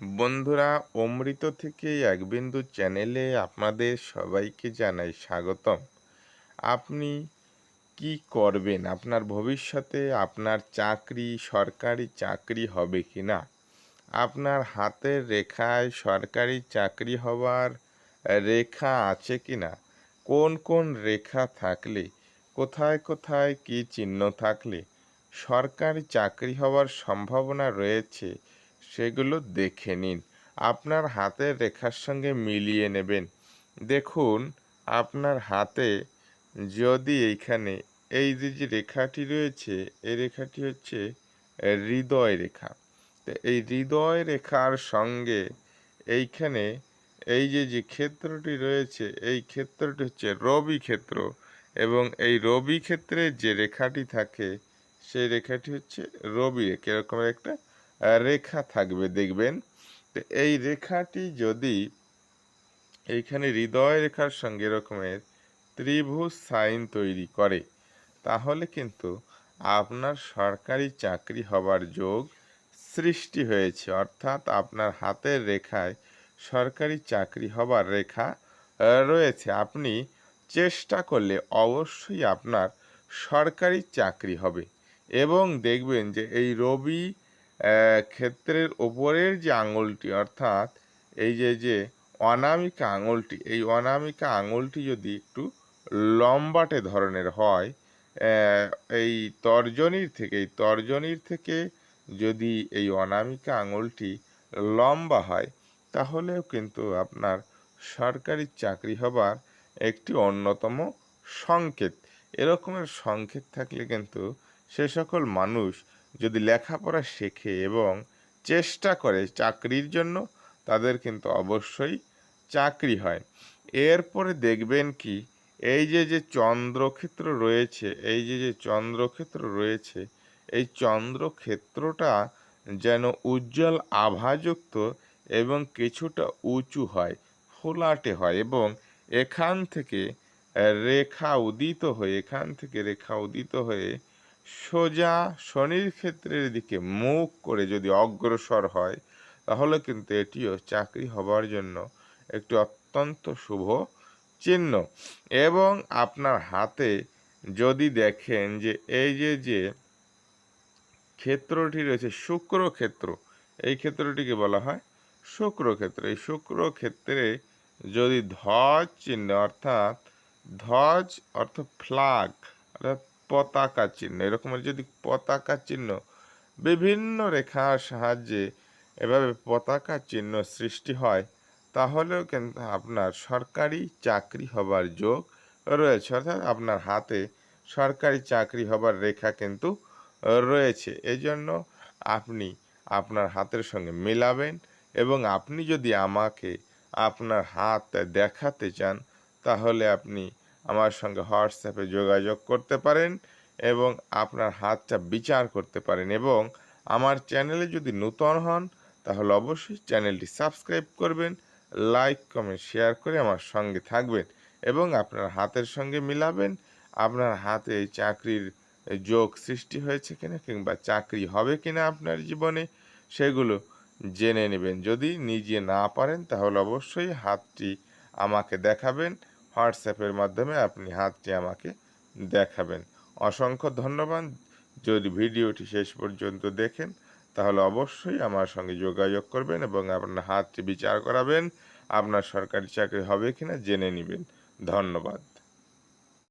বন্ধুরা, অমৃত থেকে এক বিন্দু চ্যানেলে আপনাদের সবাইকে জানাই স্বাগতম। আপনি কি করবেন? আপনার ভবিষ্যতে আপনার চাকরি, সরকারি চাকরি হবে কি না? আপনার হাতের রেখায় সরকারি চাকরি হওয়ার রেখা আছে কি না? কোন কোন রেখা থাকলে? কোথায় কোথায় কি চিহ্ন থাকলে? সরকারি চাকরি হওয়ার সম্ভাবনা রয়েছে সেগুলো দেখে নিন। আপনার হাতের রেখার সঙ্গে মিলিয়ে নেবেন। দেখুন, আপনার হাতে যদি এইখানে এই যে যে রেখাটি রয়েছে, এই রেখাটি হচ্ছে হৃদয় রেখা। তো এই হৃদয় রেখার সঙ্গে এইখানে এই যে যে ক্ষেত্রটি রয়েছে, এই ক্ষেত্রটি হচ্ছে রবি ক্ষেত্র এবং এই রবি ক্ষেত্রে যে রেখাটি থাকে, সেই রেখাটি হচ্ছে রবি রেখা। একটা রেখা থাকবে, দেখবেন। তো এই রেখাটি যদি এইখানে হৃদয় রেখার সঙ্গে এরকমের ত্রিভুজ সাইন তৈরি করে, তাহলে কিন্তু আপনার সরকারি চাকরি হবার যোগ সৃষ্টি হয়েছে। অর্থাৎ আপনার হাতের রেখায় সরকারি চাকরি হবার রেখা রয়েছে। আপনি চেষ্টা করলে অবশ্যই আপনার সরকারি চাকরি হবে। এবং দেখবেন যে এই রবি ক্ষেত্রের ওপরের যে আঙুলটি, অর্থাৎ এই যে যে অনামিকা আঙুলটি, এই অনামিকা আঙুলটি যদি একটু লম্বাটে ধরনের হয় এই তর্জনীর থেকে, এই তর্জনীর থেকে যদি এই অনামিকা আঙুলটি লম্বা হয়, তাহলেও কিন্তু আপনার সরকারি চাকরি হবার একটি অন্যতম সংকেত। এরকমের সংকেত থাকলে কিন্তু সে সকল মানুষ যদি লেখাপড়া শেখে এবং চেষ্টা করে চাকরির জন্য, তাদের কিন্তু অবশ্যই চাকরি হয়। এরপরে দেখবেন কি, এই যে যে চন্দ্রক্ষেত্র রয়েছে, এই যে যে চন্দ্রক্ষেত্র রয়েছে, এই চন্দ্রক্ষেত্রটা যেন উজ্জ্বল আভাযুক্ত এবং কিছুটা উঁচু হয় ফোলাটে হয় এবং এখান থেকে রেখা উদিত হয়ে, এখান থেকে রেখা উদিত হয়ে সোজা শনির ক্ষেত্রের দিকে মুখ করে যদি অগ্রসর হয়, তাহলে কিন্তু এটিও চাকরি হবার জন্য একটি অত্যন্ত শুভ চিহ্ন। এবং আপনার হাতে যদি দেখেন যে এই যে যে ক্ষেত্রটি রয়েছে শুক্র ক্ষেত্র এই ক্ষেত্রটিকে বলা হয় শুক্র ক্ষেত্র এই শুক্র ক্ষেত্রে যদি ধ্বজ চিহ্ন, অর্থাৎ ধ্বজ অর্থ ফ্লাগ অর্থাৎ পতাকা চিহ্ন এরকমের যদি পতাকা চিহ্ন, বিভিন্ন রেখার সাহায্যে এভাবে পতাকা চিহ্ন সৃষ্টি হয়, তাহলেও কিন্তু আপনার সরকারি চাকরি হবার যোগ রয়েছে। অর্থাৎ আপনার হাতে সরকারি চাকরি হবার রেখা কিন্তু রয়েছে। এজন্য আপনি আপনার হাতের সঙ্গে মেলাবেন এবং আপনি যদি আমাকে আপনার হাত দেখাতে চান, তাহলে আপনি আমার সঙ্গে হোয়াটসঅ্যাপে যোগাযোগ করতে পারেন এবং আপনার হাতটা বিচার করতে পারেন এবং আমার চ্যানেলে যদি নূতন হন, তাহলে অবশ্যই চ্যানেলটি সাবস্ক্রাইব করবেন, লাইক, কমেন্ট, শেয়ার করে আমার সঙ্গে থাকবেন এবং আপনার হাতের সঙ্গে মিলাবেন। আপনার হাতে এই চাকরির যোগ সৃষ্টি হয়েছে কিনা কিংবা চাকরি হবে কিনা আপনার জীবনে, সেগুলো জেনে নেবেন। যদি নিজে না পারেন, তাহলে অবশ্যই হাতটি আমাকে দেখাবেন। হোয়াটসঅ্যাপের মাধ্যমে আপনি হাতটি আমাকে দেখাবেন। অসংখ্য ধন্যবাদ। যদি ভিডিওটি শেষ পর্যন্ত দেখেন, তাহলে অবশ্যই আমার সঙ্গে যোগাযোগ করবেন এবং আপনার হাতটি বিচার করাবেন। আপনার সরকারি চাকরি হবে কিনা জেনে নেবেন। ধন্যবাদ।